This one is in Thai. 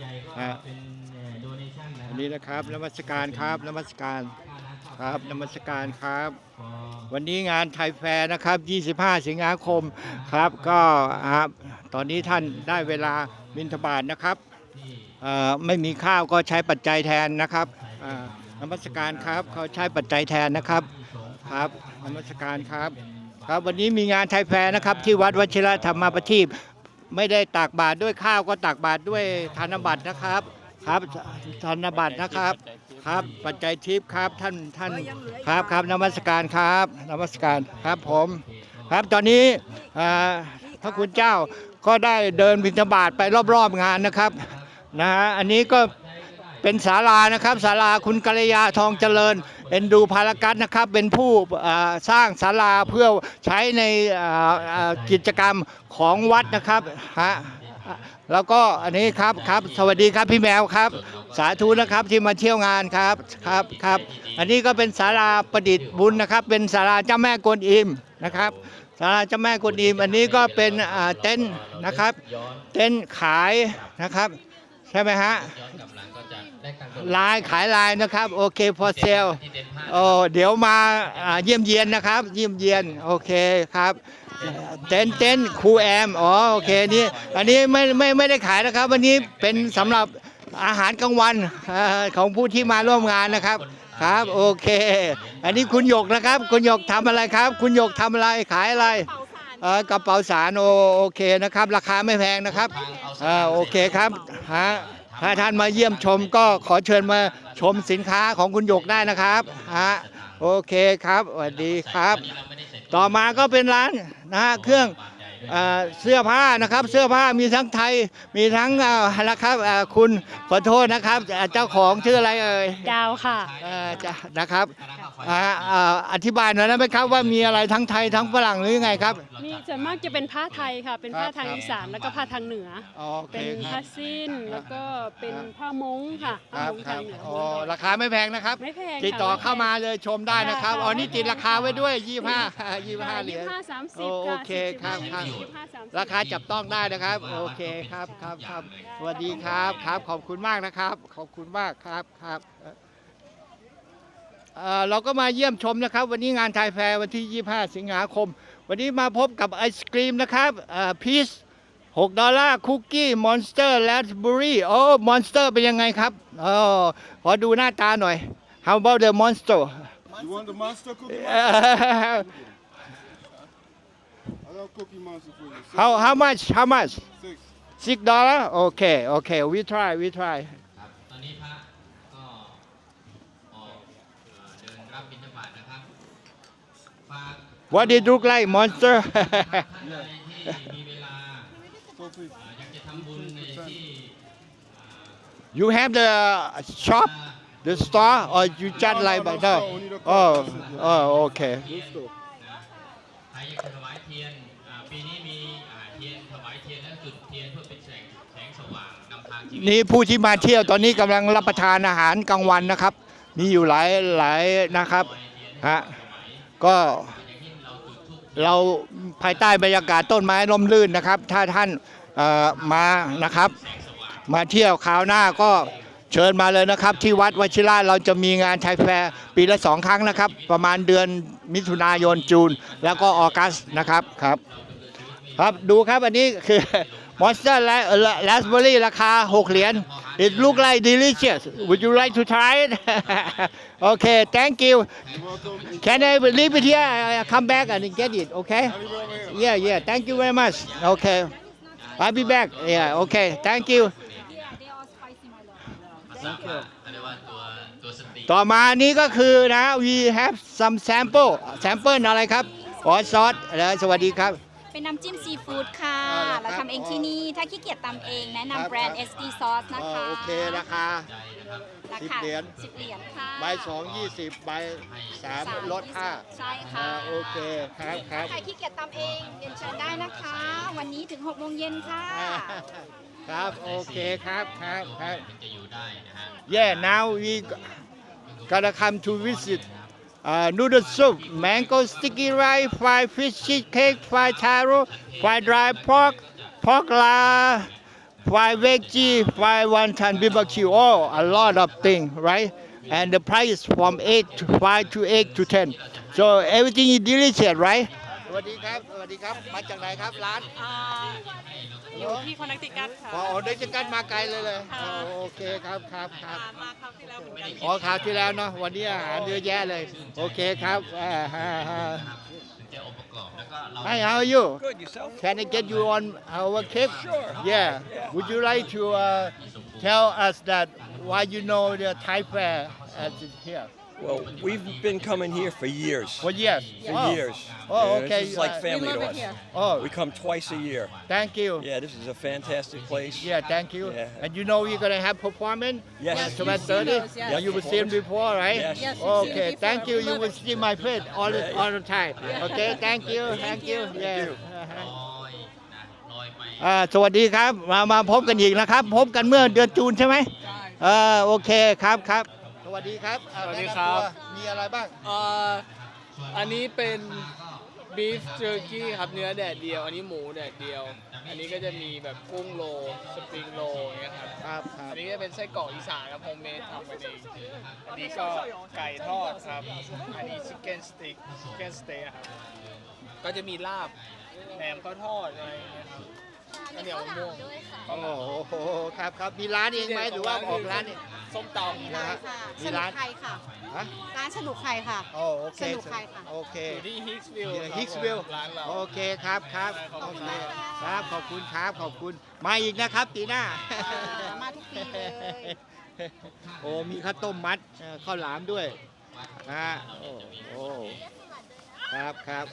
ใหญ่ก็ฮะเป็นโดเนชั่นนะคอัรันนี้นะครับนมัสการครับนมัสการครับนมัสการครับพอวันนี้งานไทยแฟร์นะครับ 25 สิงหาคมครับก็ครับตอนนี้ท่านได้เวลาบิณฑบาตนะครับที่เอ่อไม่มีข้าวก็ใช้ปัจจัยแทนนะครับอ่านมัสการครับเขาใช้ปัจจัยแทนนะครับครับนมัสการครับ ครับวันนี้มีงานไทยแฟร์นะครับ ที่วัดวชิรธรรมประทีป ไม่ได้ตักบาตรด้วยข้าวก็ตักบาตรด้วยธนบัตรนะครับ ครับธนบัตรนะครับ ครับ ปัจจัยทิพย์ครับท่านท่านครับครับนมัสการครับนมัสการครับผมครับตอนนี้อ่าพระคุณเจ้าก็ได้เดินบิณฑบาตไปรอบๆงานนะครับนะฮะอันนี้ก็เป็นศาลานะครับศาลาคุณกัลยาทองเจริญ เอ็นดูภารกัตนะครับเป็นผู้สร้างศาลาเพื่อใช้ในกิจกรรมของวัดนะครับฮะแล้วก็อันนี้ครับครับ สวัสดีครับพี่แมวครับ สาธุนะครับที่มาเที่ยวงานครับครับครับ อันนี้ก็เป็นศาลาประดิษฐ์บุญนะครับ เป็นศาลาเจ้าแม่กวนอิมนะครับศาลาเจ้าแม่กวนอิมอันนี้ก็เป็นเต็นท์นะครับ เต็นท์ขายนะครับ ใช่ไหมฮะ ได้การลายขายลายนะครับ โอเคพอเซลที่เต็นท์ผ้าโอ้เดี๋ยวมาอ่าเยี่ยมเยียนนะครับ เยี่ยมเยียนโอเคครับ เต็นท์เต็นท์ครูแอมอ๋อโอเคนี่อันนี้ไม่ไม่ไม่ได้ขายนะครับวันนี้เป็นสำหรับอาหารกลางวันอ่าของผู้ที่มาร่วมงานนะครับครับโอเค อันนี้คุณหยกนะครับ คุณหยกทำอะไรครับ คุณหยกทำอะไรขายอะไรเออกระเป๋าสารโอโอเคนะครับ ราคาไม่แพงนะครับอ่าโอเคครับฮะ ถ้าท่านมาเยี่ยมชมก็ขอเชิญมาชมสินค้าของคุณหยกได้นะครับฮะโอเคครับสวัสดีครับวันนี้เราไม่ได้เสร็จต่อมาก็เป็นร้านนะฮะเครื่อง บาทใหญ่ด้วยเอ่อเสื้อผ้านะครับเสื้อผ้ามีทั้งไทยมีทั้งเอ่อนะครับเอ่อคุณขอโทษนะครับเอ่อเจ้าของชื่ออะไรเอ่ยดาวค่ะ เอ่อจะนะครับคณะข้าวไฟอ่าเอ่ออธิบายหน่อยได้ไหมครับว่ามีอะไรทั้งไทยทั้งฝรั่งหรือยังไงครับมีส่วนมากจะเป็นผ้าไทยค่ะ เป็นผ้าทางครับอีสานแล้วก็ผ้าทางเหนือ โอเคเป็นครัผ้าบ สิ้นแล้วก็เป็นผ้ามงค่ะคผ้ารับมงครัทาบงเหนือ โอ้ราคาไม่แพงนะครับ ไม่แพงติดต่อค่ะเข้ามาเลยชมได้นะครับค่ะ อ๋อนี่ติดราคาไว้ด้วย 25 25เหรียญ ยี่ห้าสามสิโอบโอเคครับครับยี่ห้าสามสิบราคาจับต้องได้นะครับ โอเคครับครับครับสวัสดีครับครับขอบคุณมากนะครับ ขอบคุณมากครับครับเอ่อเราก็มาเยี่ยมชมนะครับ วันนี้งานไทยแฟร์วันที่ 25 สิงหาคม วันนี้มาพบกับไอศกรีมนะครับพีซ6ดอลลาร์คุกกี้มอนสเตอร์แลสเบอรี่โอ้มอนสเตอร์เป็นยังไงครับอ๋อขอดูหน้าตาหน่อย How about the monster You want the monster cookie? how I got cookie monster for you. Six, how much how much six. six dollar okay okay we try we try ครับตอนนี้พระก็ออกเอ่อเดินรับบิณฑบาตนะครับฝาก what did look like monster ท่านใดที่มีเวลา Sophie. เอ่ออยากจะทำบุญในที่ you have the shop the store or you just like by no oh oh okay Good store. ใครอยากจะถวายเทียนอ่า ปีนี้มีอ่าเทียนถวายเทียนและจุดเทียนเพื่อเป็นแสงแสงสว่างนำทางชีวิตนี่ผู้ที่มาเที่ยวตอนนี้กำลังรับประทานอาหารกลางวันนะครับ มีอยู่หลายหลายนะครับฮะก็เราภายใต้บรรยากาศต้นไม้ร่มรื่นนะครับ ถ้าท่านเอ่อมานะครับ มาเที่ยวคราวหน้าก็เชิญมาเลยนะครับ ที่วัดวชิระเราจะมีงานไทยแฟร์ปีละสองครั้งนะครับ ประมาณเดือนมิถุนายนจูน แล้วก็ออกัสนะครับครับ ครับดูครับอันนี้คือ Monster Raspberry ราคา 6 เหรียญ It look like delicious Would you like to try it Okay thank you can I leave it here I come back and get it okay Yeah yeah thank you very much Okay I'll be back Yeah okay thank you ภาษาว่าเขาเรียกว่าตัวตัวสตรีต่อมานี้ก็คือนะ we have some sample sample อะไรครับ อ๋อซอสแล้วสวัสดีครับ เป็นน้ำจิ้มซีฟู้ดค่ะ อ่าครับ เราทำเองที่นี่ ถ้าขี้เกียจตำเองแนะครับนำแบรนด์ครับ SD Sauce นะอ๋อคะโอเคราคาใจนะครับราสิบคาเหรียญ สิบเหรียญค่ะใบสองยี่สิบใบสามสามลดห้าใช่ค่ะอ่าโอเคครับครับใครขี้เกียจตำเองเรียนเชิญได้นะคะ วันนี้ถึง6โมงเย็นค่ะครับโอเคครับครับครับถึงจะอยู่ได้นะฮะ Yeah now we gonna come to visit uh, noodle soup mango sticky rice fried fish cheesecake fried taro fried dry pork pork la fried veggie, fried wonton, barbecue, oh, a lot of things, right? And the price from 8 to 5 to 8 to 10. So everything is delicious, right? สวัสดีครับ สวัสดีครับ มาจากไหนครับร้าน อ่าอยู่ที่คอนเนคติคัตค่ะอ๋อได้จากกันมาไกลเลยเลยอ๋อโอเคครับครับครับมาคราวที่แล้วเหมือนกัน อ๋อคราวที่แล้วเนาะวันนี้อาหารเยอะแยะเลย โอเคครับอ่าฮะฮะถึงจะองค์ประกอบแล้วก็เรา Hi how are you Good, yourself? Can I get you on our cake Sure Yeah Would you like to uh, tell us that why you know the Thai fair as it here Well, we've been coming here for years. For years For oh. years. Oh, Yeah, okay. This is like Uh, family to us. Oh We come twice a year. thank you Yeah, this is a fantastic place. Yeah, thank you. Yeah. And you know you're gonna have performance? Yes. on Yes, September you've seen 30? those, yes. Yeah, you will see them before, right? Yes. Yes, you've Okay, seen it thank you. before. You will see my face all the, Yeah. all the time. Okay, thank you, thank you. Yeah. ลอยนะลอยไป อ่าสวัสดีครับ มามาพบกันอีกนะครับ พบกันเมื่อเดือนจูนใช่ไหมเออโอเคครับครับ ส วัสดีครับอ่าสวัสดีแนะนำครับตัวมีอะไรบ้าง เอ่ออันนี้เป็นบีฟเจอร์กี้ครับเนื้อแดดเดียว อันนี้หมูแดดเดียว อันนี้ก็จะมีแบบกุ้งโลสปริงโลอย่างเงี้ยครับครับครับอันนี้ก็เป็นไส้กรอกอีสานครับโฮมเมดทำกันเองอันนี้ก็ไก่ทอดครับ อันนี้ชิคเก้นสติ๊กชิคเก้นสเต็กครับก็จะมีลาบแหนมข้าวทอดอะไรอย่างเงี้ยครับ ข้าวเหนียวมะม่วงโอ้โหครับครับมีร้านเองไหมหรือว่าออกร้านเอง ส้มตำมีร้านค่ะมีสนุร้ากนไทยค่ะ ฮะร้านสนุกไทยค่ะ โอ้โอเคสนุกใครค่ะ โอเคอยู่ที่ฮิกส์วิลฮิกส์วิลร้านเราโอเคครับครับขอบโอคุณเคครับครับขอบคุณครับขอบคุณมาอีกนะครับตีหน้ามาทุกปีเลยโอ้มีข้าวต้มมัดเอ่อข้าวหลามด้วยนะโอ้โอ้ครับครับ